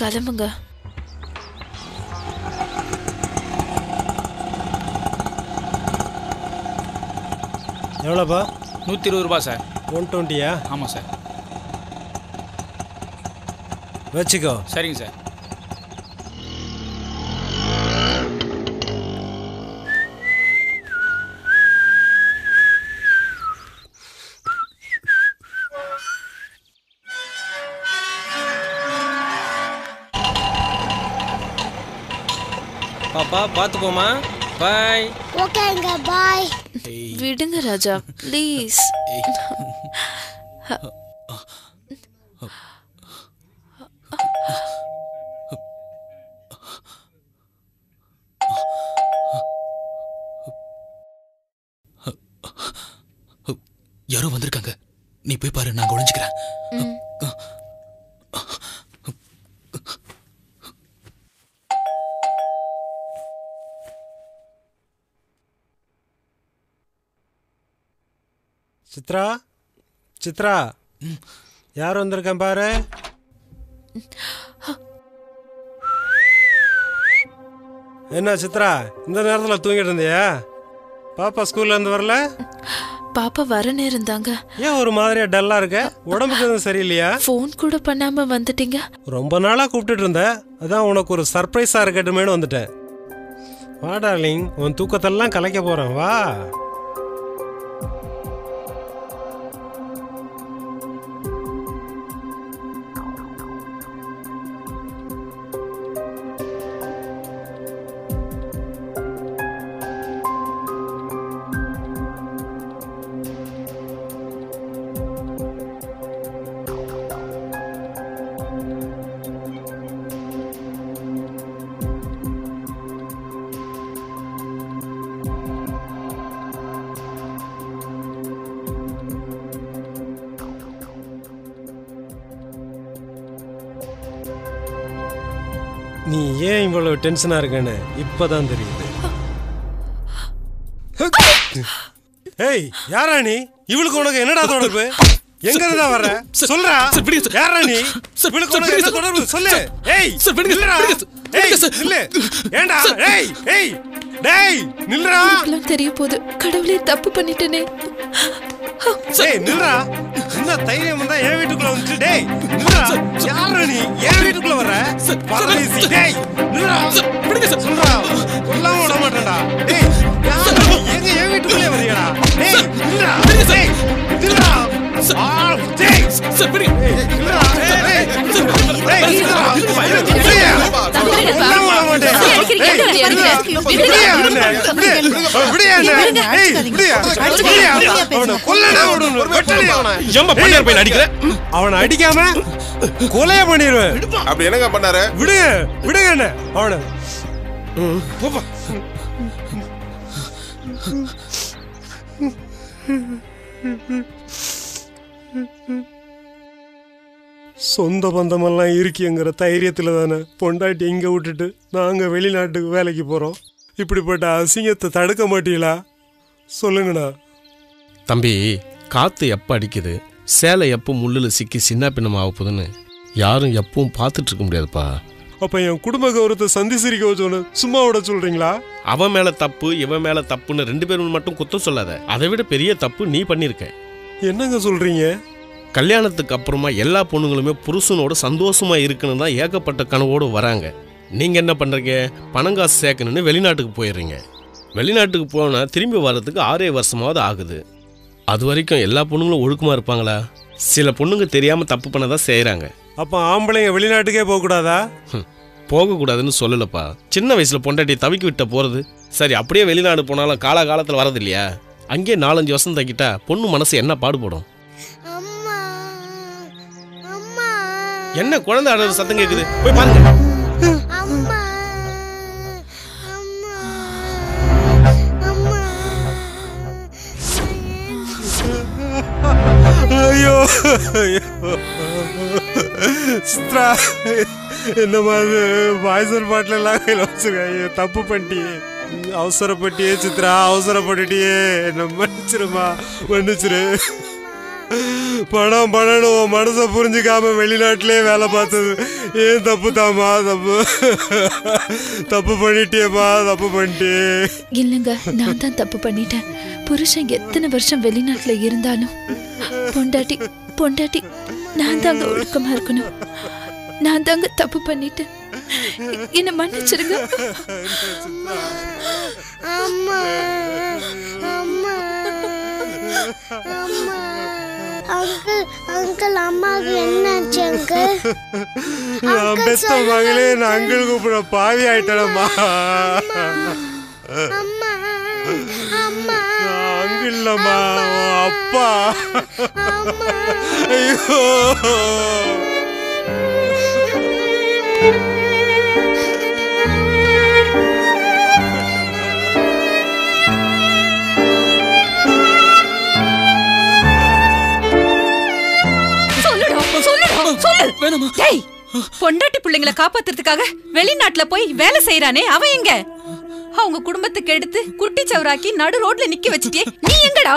கிளம்புங்க. எவ்வளோப்பா? நூற்றி இருபது ரூபா சார். ஒன் டுவெண்ட்டியா? ஆமாம் சார். வச்சுக்கோ. சரிங்க சார். பாப்பா பார்த்து போமா பாய் ஓகேங்க பாய் விடுங்க ராஜா ப்ளீஸ் யாரோ வந்திருக்காங்க. நீ போய் பாரு நான் ஒளிஞ்சுக்கிறேன். சித்ரா? சித்ரா? யார் வந்திருக்கேன் பாரு? என்ன சித்ரா இந்த நேரத்தில் தூங்கிட்டு இருந்தியா? பாப்பா ஸ்கூல்ல இருந்து வரல? பாப்பா வர நேரம் தாங்க ஏன் ஒரு மாதிரியா டல்லா இருக்க? உடம்புக்கு எதுவும் சரியில்லையா? ஃபோன் கூட பண்ணாம வந்துட்டீங்க. ரொம்ப நாளா கூப்பிட்டுட்டு இருந்த. அதான் உனக்கு ஒரு சர்ப்ரைஸா இருக்கட்டுமேனு வந்துட்டேன். வா டார்லிங். உன் தூக்கத்தெல்லாம் கலைக்க போறேன். வா. நீ ஏன் இவ்வளவு டென்ஷனா இருக்கன்னு இப்பதான் தெரியுது. ஏய் யாரா நீ? இவளுக்கு உனக்கு என்னடா தொடர்பு? எங்க இருந்தா வர சொல்றா. யாரா நீ? இவளுக்கு சார், உனக்கு என்ன. தொடர்பு? சொல்லு. ஏய் சார். ஏய். நில்லு. ஏண்டா? ஏய் ஏய் டேய் எல்லாம் தெரிய போகுது. கடவுளே தப்பு பண்ணிட்டேனே. ஏய் நில்றா என்ன தைரியம் வந்தா என் வீட்டுக்குள்ள வந்துட்டு டேய் நில்றா யாரா நீ? என் வீட்டுக்குள்ள வர பரதேசி. டேய் நில்றா விடுங்க சார். சொல்றா. கொல்லாம விட மாட்டேன்டா. டேய் யாரா நீ? எங்க என் வீட்டுக்குள்ளே வரியடா டேய் நில்றா டேய் நில்றா ஆ டேய். சார் விடுங்க. அவனை அடிக்காம கொலைய பண்ணிடுவேன். அப்படி என்னங்க பண்ணாரு? விடுங்க விடுங்க என்ன. அவனை. சொந்த பந்தமெல்லாம் இருக்கிங்கிற தைரியத்தில் தானே பொண்டாட்டி இங்கே விட்டுட்டு நாங்கள் வெளிநாட்டுக்கு வேலைக்கு போகிறோம் இப்படிப்பட்ட அசிங்கத்தை தடுக்க மாட்டீங்களா? சொல்லுங்கண்ணா. தம்பி காத்து எப்போ அடிக்குது? சேலை எப்போ முள்ளில் சிக்கி சின்ன பின்னம் ஆக போகுதுன்னு யாரும் எப்பவும் பார்த்துட்டு இருக்க முடியாதுப்பா. அப்போ என் குடும்ப கௌரவத்தை சந்தி சிரிக்க வச்சோன்னு சும்மா விட சொல்கிறீங்களா அவன் மேலே தப்பு இவன் மேலே தப்புன்னு ரெண்டு பேரும் மட்டும் குத்தம் சொல்லாத. அதை விட பெரிய தப்பு நீ பண்ணியிருக்க. என்னங்க சொல்கிறீங்க கல்யாணத்துக்கு அப்புறமா எல்லா பொண்ணுங்களுமே புருஷனோட சந்தோஷமா இருக்கணும் தான் ஏகப்பட்ட கனவோடு வராங்க. நீங்க என்ன பண்றீங்க? பணங்காசு சேர்க்கணும்னு வெளிநாட்டுக்கு போயிடுறீங்க. வெளிநாட்டுக்கு போனா திரும்பி வர்றதுக்கு ஆறே வருஷமாவது ஆகுது. அது வரைக்கும் எல்லா பொண்ணுங்களும் ஒழுக்கமா இருப்பாங்களா? சில பொண்ணுங்க தெரியாம தப்பு பண்ணதான் செய்றாங்க. அப்போ ஆம்பளைங்க வெளிநாட்டுக்கே போகக்கூடாதா? போகக்கூடாதுன்னு சொல்லலப்பா. சின்ன வயசுல பொண்டாட்டி தவிக்கி விட்ட போறது. சரி அப்படியே வெளிநாடு போனாலும் காலாகாலத்தில் வரது இல்லையா? அங்கேயே நாலஞ்சு வருஷம் தக்கிட்டா பொண்ணு மனசு என்ன பாடுபடும்? என்ன குழந்தை அழுற சத்தம் கேக்குது? போய் பாருங்க. அம்மா அம்மா அம்மா. ஐயோ ஐயோ. சித்ரா என்ன மாதிரி பாய்சர் பாட்டில் எல்லாம் கையில் வச்சுருக்காங்க தப்பு பண்ணிட்டியே. அவசரப்பட்டியே சித்ரா அவசரப்பட்டுட்டியே. என்ன மன்னிச்சிருமா மன்னிச்சிரு. பணம் பணம்னு உன் மனசை புரிஞ்சுக்காம வெளிநாட்டிலே வேலை பார்த்தது. ஏன் தப்பு தாமா தப்பு. தப்பு பண்ணிட்டியேம்மா? தப்பு பண்ணிட்டே இல்லைங்க நான் தான் தப்பு பண்ணிட்டேன். புருஷன் எத்தனை வருஷம் வெளிநாட்டுல இருந்தாலும் பொண்டாட்டி பொண்டாட்டி நான் தாங்க ஒழுக்கமா இருக்கணும். நான் தாங்க தப்பு பண்ணிட்டேன். என்ன மன்னிச்சிருங்க அம்மா அம்மா அம்மா. அங்கிள் அங்கிள் அம்மாவுக்கு என்னாச்சு அங்கிள்? நான் பெத்த மகளே நான் அங்கிள். கூப்பிட பாவி ஆயிட்டேனம்மா. அம்மா அம்மா அங்கிள் இல்லம்மா அப்பா. ஐயோ. சொல்லு. வேணாமா? டேய் பொண்டாட்டி பிள்ளைங்களை காப்பாத்துறதுக்காக வெளிநாட்டுல போய் வேலை செய்யறானே அவன் எங்க? அவங்க குடும்பத்துக்கு எடுத்து குட்டி சவராக்கி நடு ரோட்ல நிக்க வச்சிட்டே நீ எங்கடா?